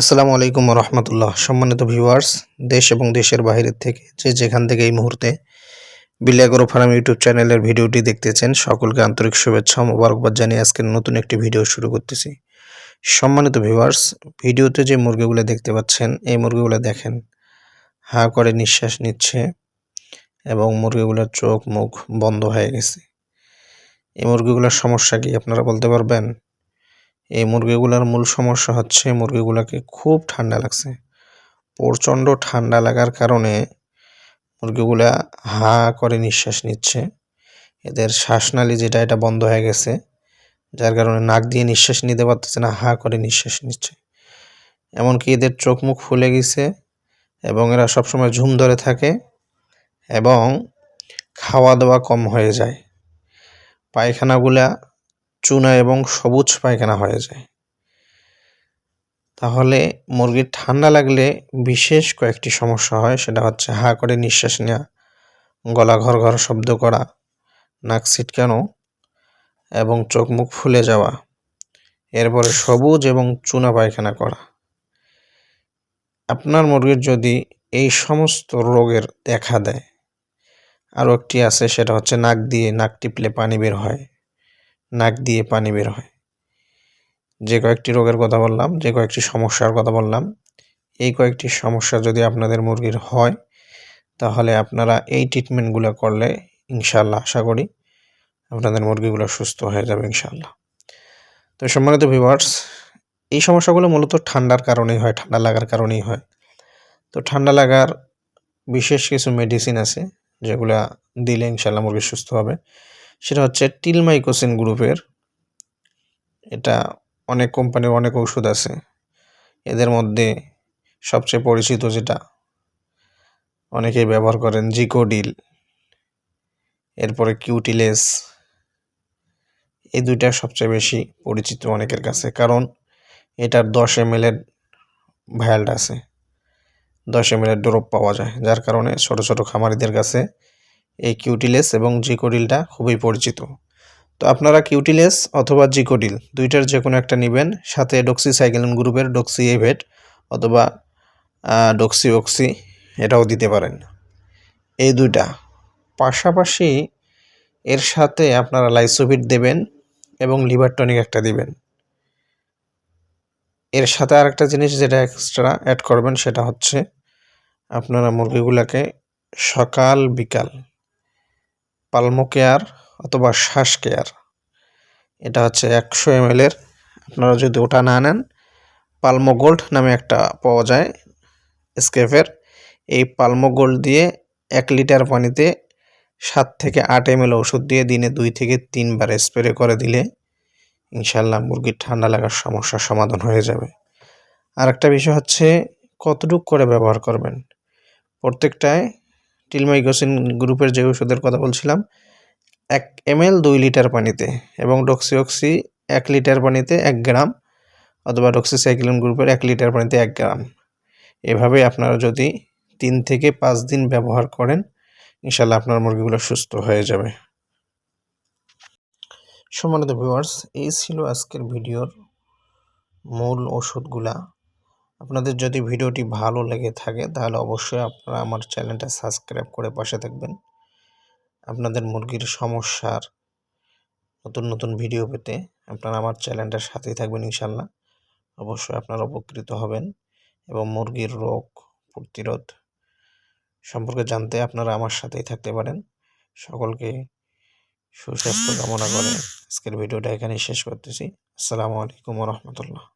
আসসালামু আলাইকুম রহমতুল্লাহ। সম্মানিত ভিউয়ার্স, দেশ এবং দেশের বাইরের থেকে যে যেখান থেকে এই মুহূর্তে বিলিয়াগরো ফার্ম ইউটিউব চ্যানেলের ভিডিওটি দেখতেছেন, সকলকে আন্তরিক শুভেচ্ছা, মোবারকবাদ জানিয়ে আজকের নতুন একটি ভিডিও শুরু করতেছি। সম্মানিত ভিউয়ার্স, ভিডিওতে যে মুরগিগুলো দেখতে পাচ্ছেন, এই মুরগিগুলো দেখেন, হা করে নিঃশ্বাস নিচ্ছে এবং মুরগিগুলোর চোখ, মুখ বন্ধ হয়ে গেছে। এই মুরগিগুলোর সমস্যা কি আপনারা বলতে পারবেন? এই মুরগিগুলোর মূল সমস্যা হচ্ছে মুরগিগুলোকে খুব ঠান্ডা লাগছে। প্রচণ্ড ঠান্ডা লাগার কারণে মুরগিগুলা হা করে নিঃশ্বাস নিচ্ছে। এদের শ্বাসনালী যেটা, এটা বন্ধ হয়ে গেছে, যার কারণে নাক দিয়ে নিঃশ্বাস নিতে পারতেছে না, হা করে নিঃশ্বাস নিচ্ছে। এমনকি এদের চোখ মুখ ফুলে গেছে এবং এরা সবসময় ঝুম ধরে থাকে এবং খাওয়া দাওয়া কম হয়ে যায়। পায়খানাগুলা চুনা এবং সবুজ পায়খানা হয়ে যায়। তাহলে মুরগির ঠান্ডা লাগলে বিশেষ কয়েকটি সমস্যা হয়, সেটা হচ্ছে হা করে নিঃশ্বাস নেওয়া, গলা ঘর ঘর শব্দ করা, নাক ছিটকানো এবং চোখ মুখ ফুলে যাওয়া, এরপরে সবুজ এবং চুনা পায়খানা করা। আপনার মুরগির যদি এই সমস্ত রোগের দেখা দেয়, আরও একটি আছে, সেটা হচ্ছে নাক দিয়ে নাক টিপলে পানি বের হয়। নাক দিয়ে পানি বের হয়। যে কয়েকটি রোগের কথা বললাম, যে কয়েকটি সমস্যার কথা বললাম, এই কয়েকটি সমস্যা যদি আপনাদের মুরগির হয়, তাহলে আপনারা এই ট্রিটমেন্টগুলো করলে ইনশাল্লাহ আশা করি আপনাদের মুরগিগুলো সুস্থ হয়ে যাবে ইনশাল্লাহ তো সম্মানিত ভিভার্স এই সমস্যাগুলো মূলত ঠান্ডার কারণেই হয়, ঠান্ডা লাগার কারণেই হয়। তো ঠান্ডা লাগার বিশেষ কিছু মেডিসিন আছে, যেগুলা দিলে ইনশাল্লাহ মুরগি সুস্থ হবে। সেটা হচ্ছে টিলমাইকোসিন গ্রুপের। এটা অনেক কোম্পানির অনেক ওষুধ আছে। এদের মধ্যে সবচেয়ে পরিচিত যেটা, অনেকেই ব্যবহার করেন জিকোডিল এরপরে কিউটিলেস এই দুইটা সবচেয়ে বেশি পরিচিত অনেকের কাছে। কারণ এটার দশ এম এর ভায়ালটা আছে। দশ এম এর ড্রপ পাওয়া যায়, যার কারণে ছোট ছোট খামারিদের কাছে এই কিউটিলেস এবং জিকোডিলটা খুবই পরিচিত। তো আপনারা কিউটিলেস অথবা জিকোডিল দুইটার যে কোনো একটা নেবেন, সাথে ডক্সিসাইক্লিন গ্রুপের ডক্সি এভেট অথবা ডক্সি অক্সি এটাও দিতে পারেন। এই দুইটা। পাশাপাশি এর সাথে আপনারা লাইসোভিট দেবেন এবং লিভার টনিক একটা দিবেন। এর সাথে আরেকটা জিনিস যেটা এক্সট্রা অ্যাড করবেন সেটা হচ্ছে, আপনারা মুরগিগুলোকে সকাল বিকাল পালমো কেয়ার অথবা শ্বাস কেয়ার এটা হচ্ছে একশো এম এর। আপনারা যদি ওটা না নেন পালমো গোল্ড নামে একটা পাওয়া যায় স্কেফের এই পালমো গোল্ড দিয়ে এক লিটার পানিতে সাত থেকে আট এম ওষুধ দিয়ে দিনে দুই থেকে তিনবার স্প্রে করে দিলে ইনশাল্লাহ মুরগির ঠান্ডা লাগার সমস্যার সমাধান হয়ে যাবে। আর একটা বিষয় হচ্ছে কতটুক করে ব্যবহার করবেন? প্রত্যেকটায় টিলমাইগোসিন গ্রুপের যে ওষুধের কথা বলছিলাম, এক এম দুই লিটার পানিতে এবং ডক্সিঅক্সি এক লিটার পানিতে এক গ্রাম অথবা ডক্সিসাইক্লিন গ্রুপের এক লিটার পানিতে এক গ্রাম। এভাবে আপনারা যদি তিন থেকে পাঁচ দিন ব্যবহার করেন ইনশাল্লাহ আপনার মুরগিগুলো সুস্থ হয়ে যাবে। সম্মানিত ভিউয়ার্স এই ছিল আজকের ভিডিওর মূল ওষুধগুলা আপনাদের যদি ভিডিওটি ভালো লেগে থাকে, তাহলে অবশ্যই আপনারা আমার চ্যানেলটা সাবস্ক্রাইব করে পাশে থাকবেন। আপনাদের মুরগির সমস্যার নতুন নতুন ভিডিও পেতে আপনারা আমার চ্যানেলটার সাথেই থাকবেন ইনশাল্লাহ। অবশ্যই আপনারা উপকৃত হবেন এবং মুরগির রোগ প্রতিরোধ সম্পর্কে জানতে আপনারা আমার সাথেই থাকতে পারেন। সকলকে সুস্বাস্থ্য কামনা করে আজকের ভিডিওটা এখানেই শেষ করতেছি। আসসালামু আলাইকুম রহমতুল্লাহ।